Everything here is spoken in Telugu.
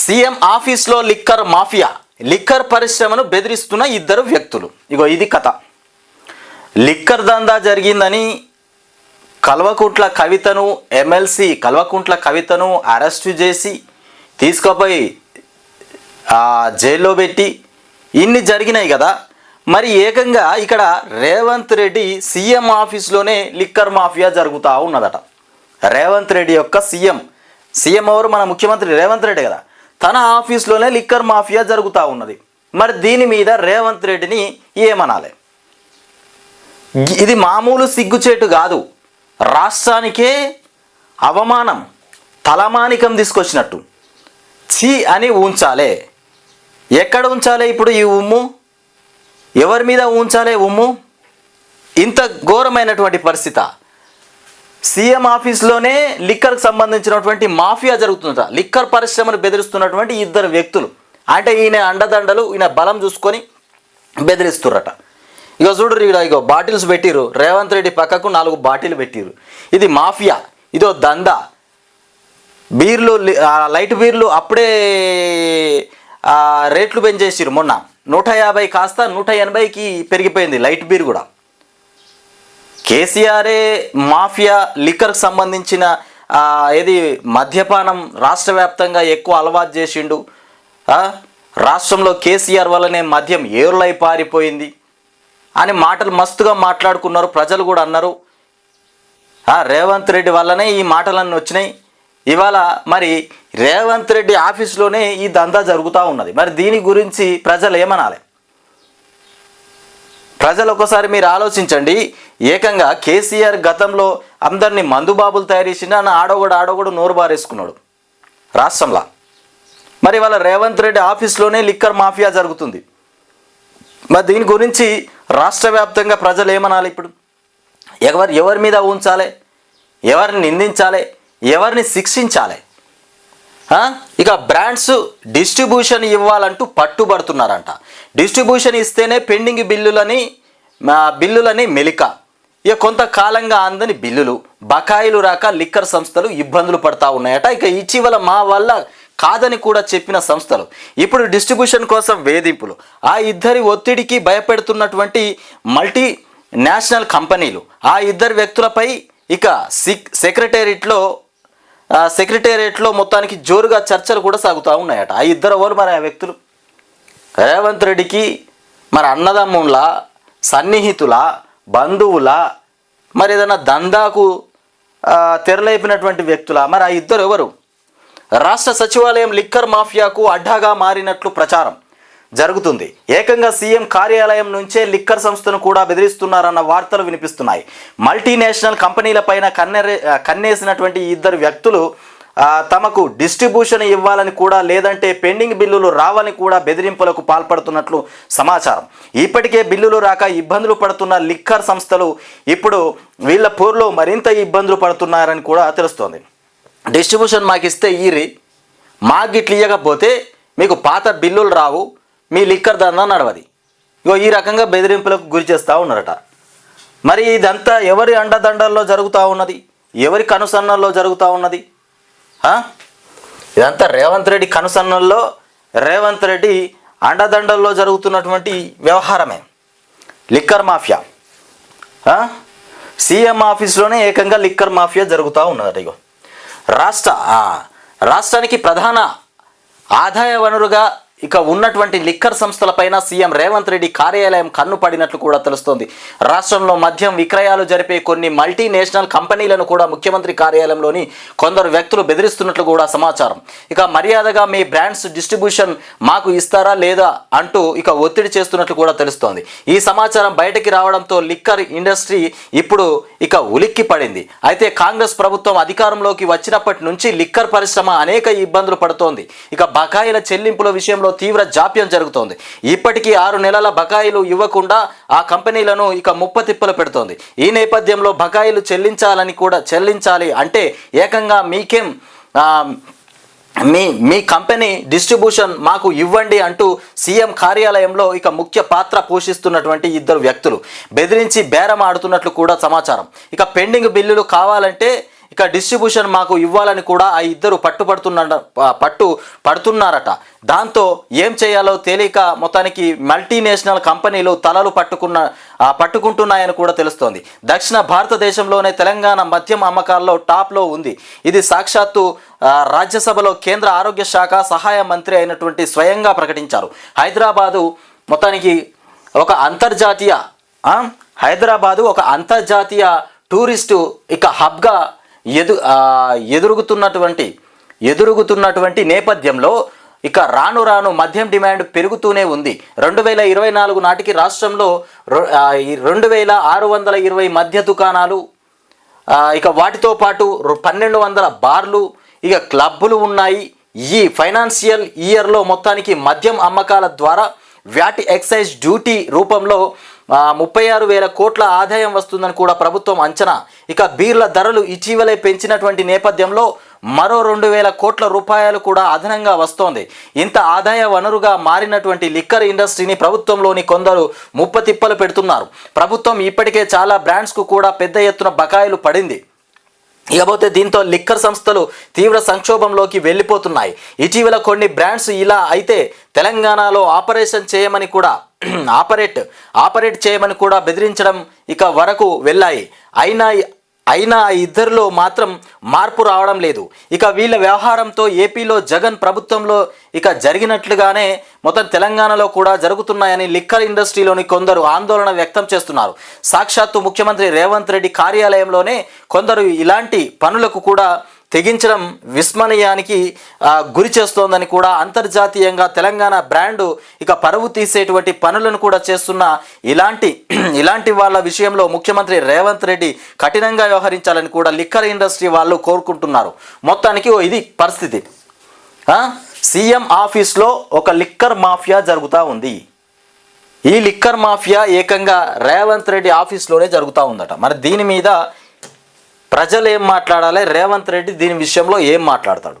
సీఎం ఆఫీస్లో లిక్కర్ మాఫియా లిక్కర్ పరిశ్రమను బెదిరిస్తున్న ఇద్దరు వ్యక్తులు. ఇగో ఇది కథ. లిక్కర్ దందా జరిగిందని కల్వకుంట్ల కవితను ఎమ్మెల్సీ కల్వకుంట్ల కవితను అరెస్టు చేసి తీసుకుపోయి జైల్లో పెట్టి ఇన్ని జరిగినాయి కదా. మరి ఏకంగా ఇక్కడ రేవంత్ రెడ్డి సీఎం ఆఫీస్లోనే లిక్కర్ మాఫియా జరుగుతూ ఉన్నదట. రేవంత్ రెడ్డి యొక్క సీఎం. సీఎం ఎవరు? మన ముఖ్యమంత్రి రేవంత్ రెడ్డి కదా. తన ఆఫీస్లోనే లిక్కర్ మాఫియా జరుగుతూ ఉన్నది. మరి దీని మీద రేవంత్ రెడ్డిని ఏమనాలి? ఇది మామూలు సిగ్గుచేటు కాదు. రాష్ట్రానికే అవమానం తలమానికం తీసుకొచ్చినట్టు. ఛీ అని ఉంచాలే ఎక్కడ ఉంచాలి ఇప్పుడు ఈ ఉమ్ము? ఎవరి మీద ఉంచాలే ఉమ్ము? ఇంత ఘోరమైనటువంటి పరిస్థితి. సీఎం ఆఫీస్లోనే లిక్కర్కి సంబంధించినటువంటి మాఫియా జరుగుతుందట. లిక్కర్ పరిశ్రమను బెదిరిస్తున్నటువంటి ఇద్దరు వ్యక్తులు. అంటే ఈయన అండదండలు ఈయన బలం చూసుకొని బెదిరిస్తుర్రట. ఇక చూడరు ఇక్కడ ఇగో బాటిల్స్ పెట్టిరు రేవంత్ రెడ్డి పక్కకు నాలుగు బాటిల్ పెట్టిరు ఇది మాఫియా ఇదో దందా. బీర్లు లైట్ బీర్లు అప్పుడే రేట్లు పెంచేసిరు మొన్న. నూట యాభై కాస్త నూట ఎనభైకి పెరిగిపోయింది లైట్ బీర్ కూడా. కేసీఆరే మాఫియా లిక్కర్కి సంబంధించిన ఏది మద్యపానం రాష్ట్ర వ్యాప్తంగా ఎక్కువ అలవాటు చేసిండు. రాష్ట్రంలో కేసీఆర్ వల్లనే మద్యం ఏరులై పారిపోయింది. అని మాటలు మస్తుగా మాట్లాడుకున్నారు. ప్రజలు కూడా అన్నారు. రేవంత్ రెడ్డి వల్లనే ఈ మాటలన్నీ వచ్చినాయి. ఇవాళ మరి రేవంత్ రెడ్డి ఆఫీస్లోనే ఈ దందా జరుగుతూ ఉన్నది. మరి దీని గురించి ప్రజలు ఏమనాలి? ప్రజలు ఒకసారి మీరు ఆలోచించండి. ఏకంగా కేసీఆర్ గతంలో అందరినీ మందుబాబులు తయారు చేసిన ఆడోగడు ఆడోగడు నోరు బారేసుకున్నాడు. రాష్ట్రంలో. మరి వాళ్ళ రేవంత్ రెడ్డి ఆఫీస్లోనే లిక్కర్ మాఫియా జరుగుతుంది. మరి దీని గురించి రాష్ట్ర వ్యాప్తంగా ప్రజలు ఏమనాలి ఇప్పుడు? ఎవరు ఎవరి మీద ఉంచాలి ఎవరిని నిందించాలి? ఎవరిని శిక్షించాలి? ఇక బ్రాండ్స్ డిస్ట్రిబ్యూషన్ ఇవ్వాలంటూ పట్టుబడుతున్నారంట. డిస్ట్రిబ్యూషన్ ఇస్తేనే పెండింగ్ బిల్లులని బిల్లులని మెలిక. ఇక కొంతకాలంగా అందని బిల్లులు బకాయిలు రాక లిక్కర్ సంస్థలు ఇబ్బందులు పడతా ఉన్నాయట. ఇక ఇటీవల మా వల్ల కాదని కూడా చెప్పిన సంస్థలు. ఇప్పుడు డిస్ట్రిబ్యూషన్ కోసం వేధింపులు. ఆ ఇద్దరి ఒత్తిడికి భయపెడుతున్నటువంటి మల్టీ నేషనల్ కంపెనీలు. ఆ ఇద్దరు వ్యక్తులపై ఇక సిక్ సెక్రటేరియట్లో సెక్రటేరియట్లో మొత్తానికి జోరుగా చర్చలు కూడా సాగుతూ ఉన్నాయట. ఆ ఇద్దరు ఎవరు మరి ఆ వ్యక్తులు? రేవంత్ రెడ్డికి మరి అన్నదమ్ముల సన్నిహితుల బంధువుల మరి ఏదైనా దందాకు తెరలేపినటువంటి వ్యక్తుల? మరి ఆ ఇద్దరు ఎవరు? రాష్ట్ర సచివాలయం లిక్కర్ మాఫియాకు అడ్డాగా మారినట్లు ప్రచారం. జరుగుతుంది. ఏకంగా సీఎం కార్యాలయం నుంచే లిక్కర్ సంస్థను కూడా బెదిరిస్తున్నారన్న వార్తలు వినిపిస్తున్నాయి. మల్టీనేషనల్ కంపెనీలపైన కన్నెరే కన్నేసినటువంటి ఇద్దరు వ్యక్తులు తమకు డిస్ట్రిబ్యూషన్ ఇవ్వాలని కూడా లేదంటే పెండింగ్ బిల్లులు రావని కూడా బెదిరింపులకు పాల్పడుతున్నట్లు సమాచారం. ఇప్పటికే బిల్లులు రాక ఇబ్బందులు పడుతున్న లిక్కర్ సంస్థలు ఇప్పుడు వీళ్ళ పూర్లో మరింత ఇబ్బందులు పడుతున్నారని కూడా తెలుస్తోంది. డిస్ట్రిబ్యూషన్ మాకు ఇస్తే ఈరి మాకు ఇట్లా ఇవ్వకపోతే మీకు పాత బిల్లులు రావు మీ లిక్కర్ దందా నడవది. ఇగో ఈ రకంగా బెదిరింపులకు గురి చేస్తూ ఉన్నారట. మరి ఇదంతా ఎవరి అండదండల్లో జరుగుతూ ఉన్నది? ఎవరి కనుసన్నల్లో జరుగుతూ ఉన్నది? ఇదంతా రేవంత్ రెడ్డి కనుసన్నల్లో రేవంత్ రెడ్డి అండదండల్లో జరుగుతున్నటువంటి వ్యవహారమే. Liquor mafia. సీఎం ఆఫీస్లోనే ఏకంగా లిక్కర్ మాఫియా జరుగుతూ ఉన్నదట ఇగో. రాష్ట్ర రాష్ట్రానికి ప్రధాన ఆదాయ వనరుగా ఇక ఉన్నటువంటి లిక్కర్ సంస్థలపైన సీఎం రేవంత్ రెడ్డి కార్యాలయం కన్ను పడినట్లు కూడా తెలుస్తోంది. రాష్ట్రంలో మద్యం విక్రయాలు జరిపే కొన్ని మల్టీనేషనల్ కంపెనీలను కూడా ముఖ్యమంత్రి కార్యాలయంలోని కొందరు వ్యక్తులు బెదిరిస్తున్నట్లు కూడా సమాచారం. ఇక మర్యాదగా మీ బ్రాండ్స్ డిస్ట్రిబ్యూషన్ మాకు ఇస్తారా లేదా అంటూ ఇక ఒత్తిడి చేస్తున్నట్లు కూడా తెలుస్తోంది. ఈ సమాచారం బయటకి రావడంతో లిక్కర్ ఇండస్ట్రీ ఇప్పుడు ఇక ఉలిక్కి పడింది. అయితే కాంగ్రెస్ ప్రభుత్వం అధికారంలోకి వచ్చినప్పటి నుంచి లిక్కర్ పరిశ్రమ అనేక ఇబ్బందులు పడుతోంది. ఇక బకాయిల చెల్లింపుల విషయంలో తీవ్ర జాప్యం జరుగుతోంది. ఇప్పటికీ ఆరు నెలల బకాయిలు ఇవ్వకుండా ఆ కంపెనీలను ఇక ముప్పతిప్పలు పెడుతోంది. ఈ నేపథ్యంలో బకాయిలు చెల్లించాలని కూడా చెల్లించాలి అంటే ఏకంగా మీకేం మీ మీ కంపెనీ డిస్ట్రిబ్యూషన్ మాకు ఇవ్వండి అంటూ సీఎం కార్యాలయంలో ఇక ముఖ్య పాత్ర పోషిస్తున్నటువంటి ఇద్దరు వ్యక్తులు. బెదిరించి బేరం ఆడుతున్నట్లు కూడా సమాచారం. ఇక పెండింగ్ బిల్లులు కావాలంటే ఇక డిస్ట్రిబ్యూషన్ మాకు ఇవ్వాలని కూడా ఆ ఇద్దరు పట్టుపడుతున్న పట్టు పడుతున్నారట. దాంతో ఏం చేయాలో తెలియక మొత్తానికి మల్టీనేషనల్ కంపెనీలు తలలు పట్టుకున్న పట్టుకుంటున్నాయని కూడా తెలుస్తోంది. దక్షిణ భారతదేశంలోనే తెలంగాణ మద్యం అమ్మకాల్లో టాప్లో ఉంది. ఇది సాక్షాత్తు రాజ్యసభలో కేంద్ర ఆరోగ్య శాఖ సహాయ మంత్రి అయినటువంటి స్వయంగా ప్రకటించారు. హైదరాబాదు మొత్తానికి ఒక అంతర్జాతీయ హైదరాబాదు ఒక అంతర్జాతీయ టూరిస్టు ఇక హబ్గా ఎదు ఎదురుగుతున్నటువంటి ఎదురుగుతున్నటువంటి నేపథ్యంలో ఇక రాను రాను మద్యం డిమాండ్ పెరుగుతూనే ఉంది. రెండు వేల ఇరవై నాలుగు నాటికి రాష్ట్రంలో రొ- ఈ రెండు వేల ఆరు వందల ఇరవై మద్య దుకాణాలు ఇక వాటితో పాటు పన్నెండు వందల బార్లు ఇక క్లబ్బులు ఉన్నాయి. ఈ ఫైనాన్షియల్ ఇయర్లో మొత్తానికి మద్యం అమ్మకాల ద్వారా వ్యాట్ ఎక్సైజ్ డ్యూటీ రూపంలో ముప్పై ఆరు వేల కోట్ల ఆదాయం వస్తుందని కూడా ప్రభుత్వం అంచనా. ఇక బీర్ల ధరలు ఇటీవలే పెంచినటువంటి నేపథ్యంలో మరో రెండు వేల కోట్ల రూపాయలు కూడా అదనంగా వస్తోంది. ఇంత ఆదాయ వనరుగా మారినటువంటి లిక్కర్ ఇండస్ట్రీని ప్రభుత్వంలోని కొందరు ముప్పతిప్పలు పెడుతున్నారు. ప్రభుత్వం ఇప్పటికే చాలా బ్రాండ్స్కు కూడా పెద్ద ఎత్తున బకాయిలు పడింది. ఇకపోతే దీంతో లిక్కర్ సంస్థలు తీవ్ర సంక్షోభంలోకి వెళ్ళిపోతున్నాయి. ఇటీవల కొన్ని బ్రాండ్స్ ఇలా అయితే తెలంగాణలో ఆపరేషన్ చేయమని కూడా ఆపరేట్ ఆపరేట్ చేయమని కూడా బెదిరించడం ఇక వరకు వెళ్ళాయి. అయినా అయినా ఆ ఇద్దరిలో మాత్రం మార్పు రావడం లేదు. ఇక వీళ్ళ వ్యవహారంతో ఏపీలో జగన్ ప్రభుత్వంలో ఇక జరిగినట్లుగానే మొత్తం తెలంగాణలో కూడా జరుగుతున్నాయని లిక్కర్ ఇండస్ట్రీలోని కొందరు ఆందోళన వ్యక్తం చేస్తున్నారు. సాక్షాత్తు ముఖ్యమంత్రి రేవంత్ రెడ్డి కార్యాలయంలోనే కొందరు ఇలాంటి పనులకు కూడా తెగించడం విస్మరణీయానికి గురి చేస్తోందని కూడా అంతర్జాతీయంగా తెలంగాణ బ్రాండు ఇక పరువు తీసేటువంటి పనులను కూడా చేస్తున్న ఇలాంటి ఇలాంటి వాళ్ళ విషయంలో ముఖ్యమంత్రి రేవంత్ రెడ్డి కఠినంగా వ్యవహరించాలని కూడా లిక్కర్ ఇండస్ట్రీ వాళ్ళు కోరుకుంటున్నారు. మొత్తానికి ఓ ఇది పరిస్థితి. సీఎం ఆఫీస్లో ఒక లిక్కర్ మాఫియా జరుగుతూ ఉంది. ఈ లిక్కర్ మాఫియా ఏకంగా రేవంత్ రెడ్డి ఆఫీస్లోనే జరుగుతూ ఉందట. మరి దీని మీద ప్రజలు ఏం మాట్లాడాలి? రేవంత్ రెడ్డి దీని విషయంలో ఏం మాట్లాడతాడు?